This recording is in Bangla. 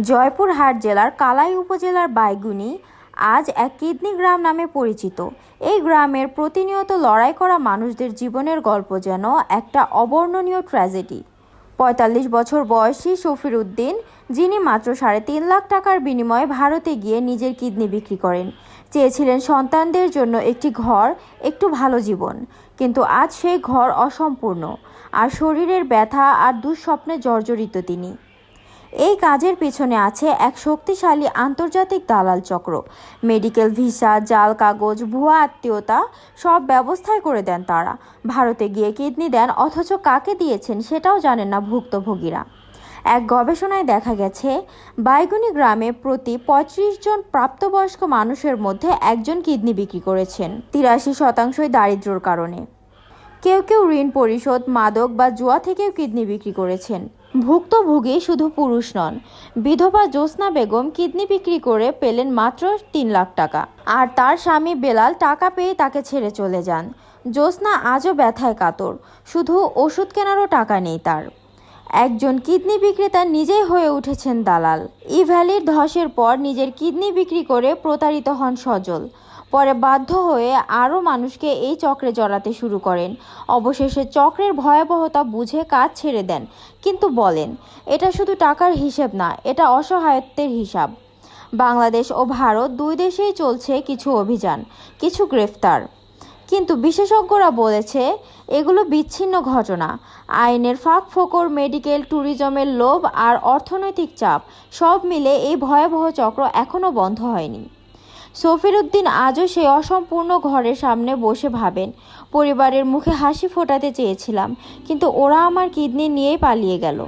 জয়পুরহাট জেলার কালাই উপজেলার বাইগুনি আজ এক কিডনি গ্রাম নামে পরিচিত। এই গ্রামের প্রতিনিয়ত লড়াই করা মানুষদের জীবনের গল্প যেন একটা অবর্ণনীয় ট্র্যাজেডি। পঁয়তাল্লিশ বছর বয়সী শফির উদ্দিন, যিনি মাত্র সাড়ে তিন লাখ টাকার বিনিময়ে ভারতে গিয়ে নিজের কিডনি বিক্রি করেন, চেয়েছিলেন সন্তানদের জন্য একটি ঘর, একটু ভালো জীবন। কিন্তু আজ সেই ঘর অসম্পূর্ণ। আর শরীরের ব্যথা আর দুঃস্বপ্নে জর্জরিত তিনি। এই কাজের পিছনে আছে এক শক্তিশালী আন্তর্জাতিক দালাল চক্র। মেডিকেল ভিসা, জাল কাগজ, ভুয়া আত্মীয়তা সব ব্যবস্থাই করে দেন তারা। ভারতে গিয়ে কিডনি দেন, অথচ কাকে দিয়েছেন সেটাও জানেন না ভুক্তভোগীরা। এক গবেষণায় দেখা গেছে, বাইগুনি গ্রামে প্রতি পঁয়ত্রিশ জন প্রাপ্তবয়স্ক মানুষের মধ্যে একজন কিডনি বিক্রি করেছেন। তিরাশি শতাংশই দারিদ্র্যর কারণে। কেউ কেউ ঋণ পরিশোধ, মাদক বা জুয়া থেকেও কিডনি বিক্রি করেছেন। ভুক্তভোগী শুধু পুরুষ নন, বিধবা জ্যোৎস্না বেগম কিডনি বিক্রি করে পেলেন মাত্র তিন লাখ টাকা। আর তার স্বামী বেলাল টাকা পেয়ে তাকে ছেড়ে চলে যান। জ্যোৎস্না আজও ব্যথায় কাতর, শুধু ওষুধ কেনারও টাকা নেই তার। একজন কিডনি বিক্রেতা নিজেই হয়ে উঠেছেন দালাল। ই ভ্যালির ধসের পর নিজের কিডনি বিক্রি করে প্রতারিত হন সজল। পরে বাধ্য হয়ে আরও মানুষকে এই চক্রে জড়াতে শুরু করেন। অবশেষে চক্রের ভয়াবহতা বুঝে কাজ ছেড়ে দেন। কিন্তু বলেন, এটা শুধু টাকার হিসেব না, এটা অসহায়ত্বের হিসাব। বাংলাদেশ ও ভারত দুই দেশেই চলছে কিছু অভিযান, কিছু গ্রেফতার। কিন্তু বিশেষজ্ঞরা বলেছে, এগুলো বিচ্ছিন্ন ঘটনা। আইনের ফাঁক ফোকর মেডিকেল, ট্যুরিজমের লোভ আর অর্থনৈতিক চাপ সব মিলে এই ভয়াবহ চক্র এখনও বন্ধ হয়নি। সফির উদ্দিন আজও সেই অসম্পূর্ণ ঘরের সামনে বসে ভাবেন। পরিবারের মুখে হাসি ফোটাতে চেয়েছিলাম, কিন্তু ওরা আমার কিডনি নিয়েই পালিয়ে গেল।